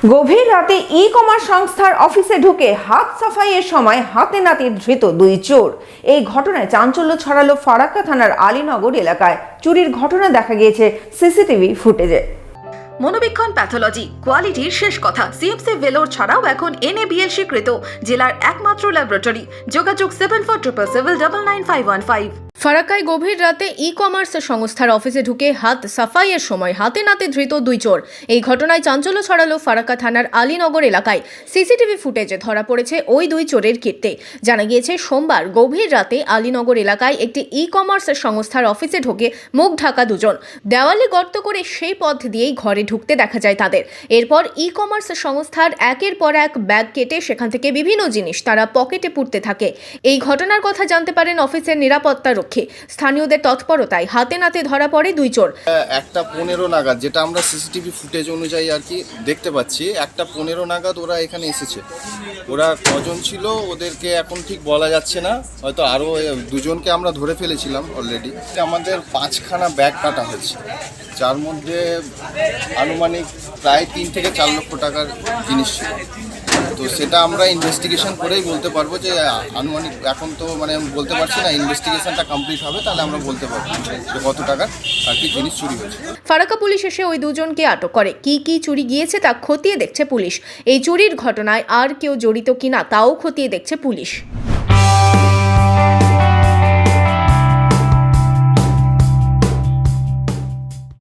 গভীর রাতে e commerce সংস্থার অফিসে ঢুকে হাত সাফাইয়ের সময় হাতে নাতে ধৃত দুই চোর। এই ঘটনায় চাঞ্চল্য ছড়ালো ফারাক্কা থানার আলীনগর এলাকায়। চুরির ঘটনা দেখা গিয়েছে সিসিটিভি ফুটেজে। মনোবীক্ষণ প্যাথোলজি, কোয়ালিটির শেষ কথা। সিএমসি ভেলোর ছাড়াও এখন এনএবিএল স্বীকৃত জেলার একমাত্র ল্যাবরেটরি। যোগাযোগ seven four triple seven double nine five one five ফারাক্কায় গভীর রাতে ই কমার্স সংস্থার অফিসে ঢুকে হাত সাফাইয়ের সময় হাতে নাতে ধৃত দুই চোর। এই ঘটনায় চাঞ্চল্য ছড়ালো ফারাক্কা থানার আলীনগর এলাকায়। সিসিটিভি ফুটেজে ধরা পড়েছে ওই দুই চোরের কীর্তে। জানা গিয়েছে, সোমবার গভীর রাতে আলীনগর এলাকায় একটি ই কমার্স সংস্থার অফিসে ঢোকে মুখ ঢাকা দুজন। দেওয়ালে গর্ত করে সেই পথ দিয়েই ঘরে ঢুকতে দেখা যায় তাদের। এরপর ই কমার্স সংস্থার একের পর এক ব্যাগ কেটে সেখান থেকে বিভিন্ন জিনিস তারা পকেটে পুড়তে থাকে। এই ঘটনার কথা জানতে পারেন অফিসের নিরাপত্তা রক্ষী স্থানীয়দের তৎপরতায় হাতে নাতে ধরা পড়ে দুই চোর। একটা পনেরো নাগাদ, যেটা আমরা সিসিটিভি ফুটেজ অনুযায়ী আর কি দেখতে পাচ্ছি, একটা পনেরো নাগাদ ওরা এখানে এসেছে। ওরা কজন ছিল, ওদেরকে এখন ঠিক বলা যাচ্ছে না। হয়তো আরও দুজনকে আমরা ধরে ফেলেছিলাম অলরেডি আমাদের পাঁচখানা ব্যাগ কাটা হয়েছে। যার মধ্যে আনুমানিক প্রায় তিন থেকে চার লক্ষ টাকার জিনিস ছিল। তো সেটা আমরা ইনভেস্টিগেশন করেই বলতে পারব যে, আনুমানিক এখন তো মানে বলতে পারছি না ইনভেস্টিগেশনটা কমপ্লিট হবে, তাহলে আমরা বলতে পারব যে কত টাকার আর কি জিনিস চুরি হয়েছে। ফারাক্কা পুলিশ এসে ওই দুজনকে আটক করে। কি কি চুরি গিয়েছে তা খতিয়ে দেখছে পুলিশ। এই চুরির ঘটনায় আর কেউ জড়িত কিনা তাও খতিয়ে দেখছে পুলিশ।